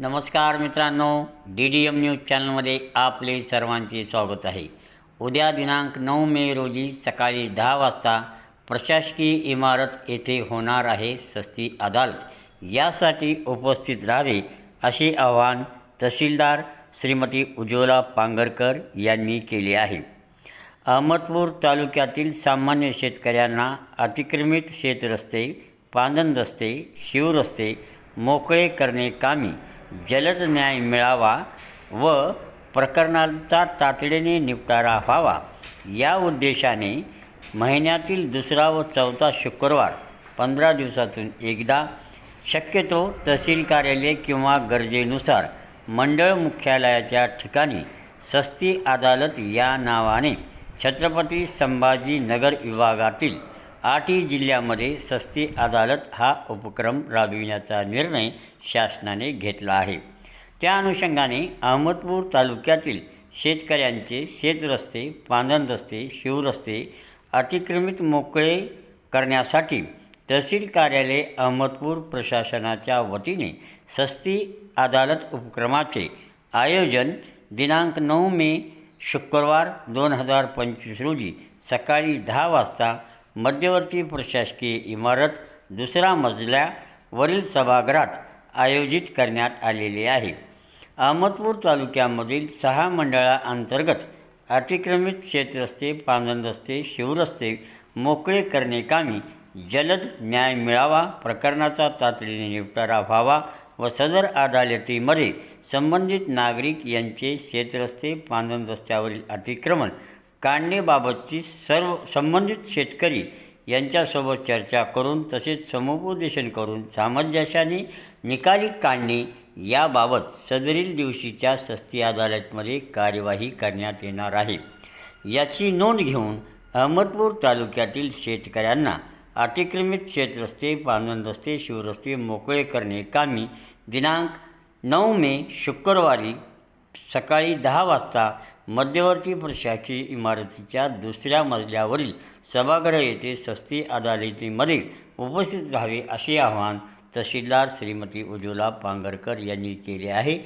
नमस्कार मित्रांनो D D M news चॅनलमध्ये आपले सर्वांचे स्वागत आहे. उद्या दिनांक नऊ मे रोजी सकाळी दहा वाजता प्रशासकीय इमारत येथे होणार आहे सस्ती अदालत. यासाठी उपस्थित राहावे असे आवाहन तहसीलदार श्रीमती उज्ज्वला पांगरकर यांनी केले आहे. अहमदपूर तालुक्यातील सामान्य शेतकऱ्यांना अतिक्रमित शेतरस्ते पांदन रस्ते शिवरस्ते मोकळे करणे कामी जलद न्याय मिळावा व प्रकरणांचा तातडीने निपटारा व्हावा. या उद्देशाने महिन्यातील दुसरा व चौथा शुक्रवार पंधरा दिवसातून एकदा शक्यतो तहसील कार्यालय किंवा गरजेनुसार मंडळ मुख्यालयाच्या ठिकाणी सस्ती अदालत या नावाने छत्रपती संभाजी नगर विभागातील आठही जिल्ह्यामध्ये सस्ती अदालत हा उपक्रम राबविण्याचा निर्णय शासनाने घेतला आहे. त्या अनुषंगाने अहमदपूर तालुक्यातील शेतकऱ्यांचे शेतरस्ते पांदन रस्ते शिवरस्ते अतिक्रमित मोकळे करण्यासाठी तहसील कार्यालय अहमदपूर प्रशासनाच्या वतीने सस्ती अदालत उपक्रमाचे आयोजन दिनांक नऊ मे शुक्रवार दोन हजार पंचवीस रोजी सकाळी दहा वाजता मध्यवर्ती प्रशासकीय इमारत दुसरा मजल्यावरील सभागृहात आयोजित करण्यात आलेले आहे. अहमदपूर तालुक्यामधील सहा मंडळाअंतर्गत अतिक्रमित शेतरस्ते पांदन शिवरस्ते मोकळे करणे कामी जलद न्याय मिळावा प्रकरणाचा तातडीने निपटारा व्हावा व सदर अदालतीमध्ये संबंधित नागरिक यांचे शेतरस्ते पांदन रस्त्यावरील अतिक्रमण काढणेबाबतची सर्व संबंधित शेतकरी यांच्यासोबत चर्चा करून तसेच समुपदेशन करून सामंजस्याने निकाली काढणे याबाबत सदरील दिवशीच्या सस्ती अदालतमध्ये कार्यवाही करण्यात येणार आहे. याची नोंद घेऊन अहमदपूर तालुक्यातील शेतकऱ्यांना अतिक्रमित शेतरस्ते पांदन रस्ते शिवरस्ते मोकळे करणे कामी दिनांक नऊ मे शुक्रवारी सकाळी दहा वाजता मध्यवर्ती प्रशासकीय इमारतीच्या दुसऱ्या मजल्यावरील सभागृह येथे सस्ती अदालतीमध्ये उपस्थित राहावे असे आवाहन तहसीलदार श्रीमती उज्ज्वला पांगरकर यांनी केले आहे.